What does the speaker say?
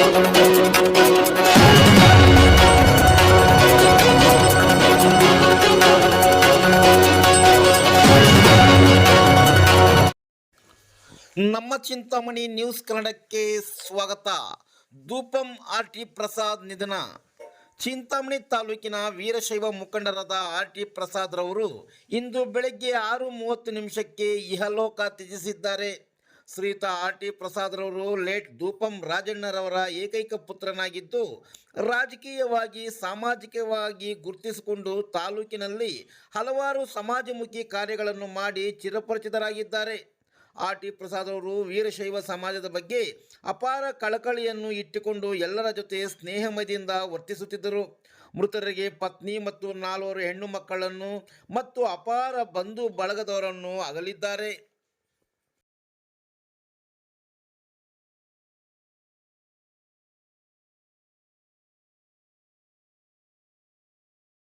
ನಮ್ಮ ಚಿಂತಾಮಣಿ ನ್ಯೂಸ್ ಕನ್ನಡಕ್ಕೆ ಸ್ವಾಗತ. ಧೂಪಂ ಆರ್ ಟಿ ಪ್ರಸಾದ್ ನಿಧನ. ಚಿಂತಾಮಣಿ ತಾಲೂಕಿನ ವೀರಶೈವ ಮುಖಂಡರಾದ ಆರ್ ಟಿ ಪ್ರಸಾದ್ ರವರು ಇಂದು ಬೆಳಗ್ಗೆ ಆರು ಮೂವತ್ತು ನಿಮಿಷಕ್ಕೆ ಇಹಲೋಕ ತ್ಯಜಿಸಿದ್ದಾರೆ. ಶ್ರೀಯುತ ಆರ್ ಟಿ ಪ್ರಸಾದ್ ರವರು ಲೇಟ್ ಧೂಪಂ ರಾಜಣ್ಣರವರ ಏಕೈಕ ಪುತ್ರನಾಗಿದ್ದು, ರಾಜಕೀಯವಾಗಿ, ಸಾಮಾಜಿಕವಾಗಿ ಗುರುತಿಸಿಕೊಂಡು ತಾಲೂಕಿನಲ್ಲಿ ಹಲವಾರು ಸಮಾಜಮುಖಿ ಕಾರ್ಯಗಳನ್ನು ಮಾಡಿ ಚಿರಪರಿಚಿತರಾಗಿದ್ದಾರೆ. ಆರ್ ಟಿ ಪ್ರಸಾದ್ ಅವರು ವೀರಶೈವ ಸಮಾಜದ ಬಗ್ಗೆ ಅಪಾರ ಕಳಕಳಿಯನ್ನು ಇಟ್ಟುಕೊಂಡು ಎಲ್ಲರ ಜೊತೆ ಸ್ನೇಹಮಯದಿಂದ ವರ್ತಿಸುತ್ತಿದ್ದರು. ಮೃತರಿಗೆ ಪತ್ನಿ ಮತ್ತು ನಾಲ್ವರು ಹೆಣ್ಣು ಮಕ್ಕಳನ್ನು ಮತ್ತು ಅಪಾರ ಬಂಧು ಬಳಗದವರನ್ನು ಅಗಲಿದ್ದಾರೆ.